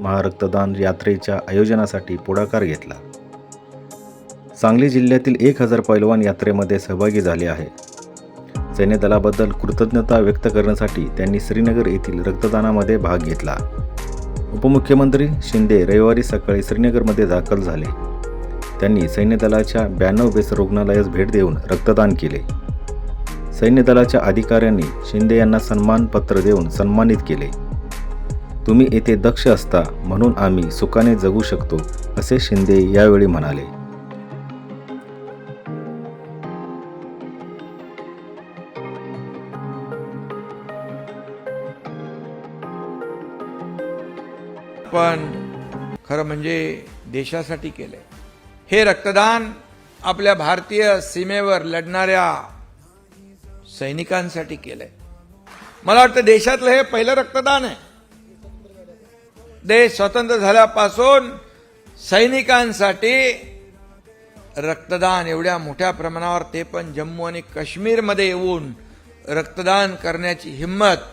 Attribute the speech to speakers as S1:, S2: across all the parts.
S1: महारक्तदान यात्रेच्या आयोजनासाठी पुढाकार घेतला. सांगली जिल्ह्यातील एक हजार पैलवान यात्रेमध्ये सहभागी झाले आहे. सैन्यदलाबद्दल कृतज्ञता व्यक्त करण्यासाठी त्यांनी श्रीनगर येथील रक्तदानामध्ये भाग घेतला. उपमुख्यमंत्री शिंदे रविवारी सकाळी श्रीनगरमध्ये दाखल झाले. त्यांनी सैन्यदलाच्या ब्याण्णव बेस रुग्णालयास भेट देऊन रक्तदान केले. सैन्यदलाच्या अधिकाऱ्यांनी शिंदे यांना सन्मानपत्र देऊन सन्मानित केले. तुम्ही येथे दक्ष असता म्हणून आम्ही सुखाने जगू शकतो असे शिंदे यावेळी म्हणाले.
S2: पण खरं म्हणजे देशासाठी केलंय. हे रक्तदान आपल्या भारतीय सीमेवर लढणाऱ्या सैनिकांसाठी केलंय. मला वाटतं देशातलं हे पहिलं रक्तदान आहे. देश स्वतंत्र झाल्यापासून सैनिकांसाठी रक्तदान एवढ्या मोठ्या प्रमाणावर ते पण जम्मू आणि काश्मीरमध्ये येऊन रक्तदान करण्याची हिंमत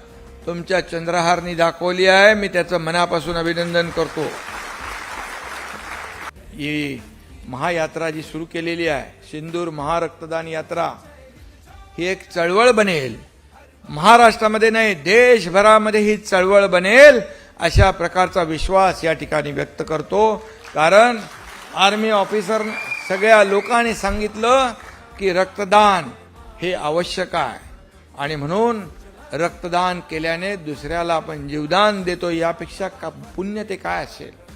S2: तुमच्या चंद्रहारनी दाखवली आहे. मी त्याचं मनापासून अभिनंदन करतो. ही महायात्रा जी सुरू केलेली आहे सिंदूर महारक्तदान यात्रा ही एक चळवळ बनेल. महाराष्ट्रामध्ये नाही देशभरामध्ये ही चळवळ बनेल. अशा प्रकारचा विश्वास या ठिकाणी व्यक्त करतो. कारण आर्मी ऑफिसर सगळ्या लोकांनी सांगितलं की रक्तदान हे आवश्यक आहे. आणि म्हणून रक्तदान केल्याने दुसऱ्याला आपण जीवदान देतो यापेक्षा का पुण्य ते काय असेल?